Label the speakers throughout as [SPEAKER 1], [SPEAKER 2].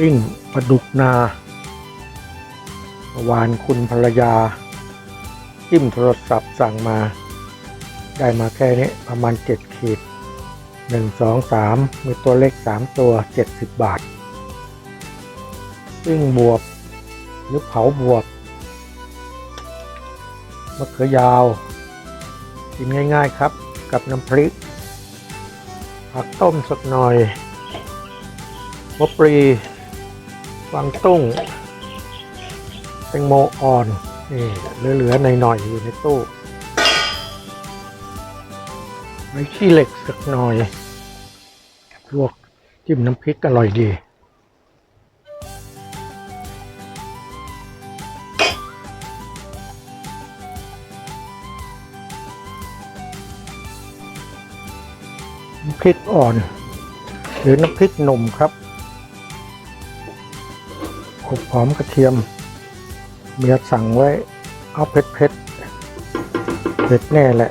[SPEAKER 1] วิ่งปลาดุกนาวานคุณภรรยา จิ้มโทรศัพท์สั่งมา ได้มาแค่นี้ประมาณเจ็ดขีดหนึ่งสองสามมีตัวเล็กสามตัวเจ็ดสิบบาทวิ่งบวบ หรือเผาบวบมะเขือยาว กินง่ายๆครับกับน้ำพริก ผักต้มสักหน่อยมะปรี ฟางตุ้งแตงโมอ่อนนี่เหลือๆหน่อยๆอยู่ในตู้ไว้ขี้เหล็กสักหน่อยลวกจิ้มน้ำพริกอร่อยดีน้ำพริกอ่อน หรือน้ำพริกหนุ่มครับ ขบหอมกระเทียม เมียสั่งไว้เอาเผ็ดเผ็ดเผ็ดแน่แหละ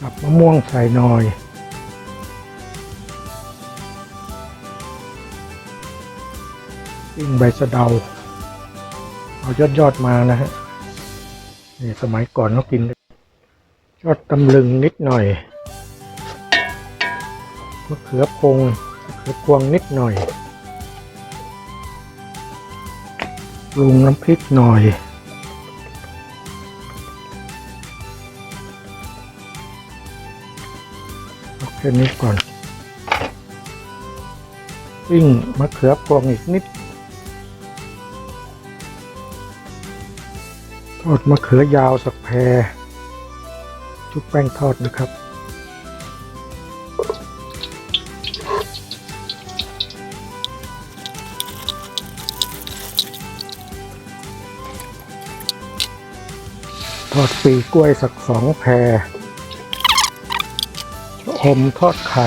[SPEAKER 1] สับมะม่วงใส่หน่อย ปิ้งใบสะเดา เอายอดยอดมานะฮะนี่สมัยก่อนเขากิน ยอดตำลึงนิดหน่อยมะเขือพงมะเขือพวงนิดหน่อยปรุงน้ำพริกหน่อยเอาแค่นี้ก่อนวิ่งมะเขือพวงอีกนิด อดมะเขือยาวสักแพรชุบแป้งทอดนะครับทอดปีกล้วยสักสองแพรชะอมทอดไข่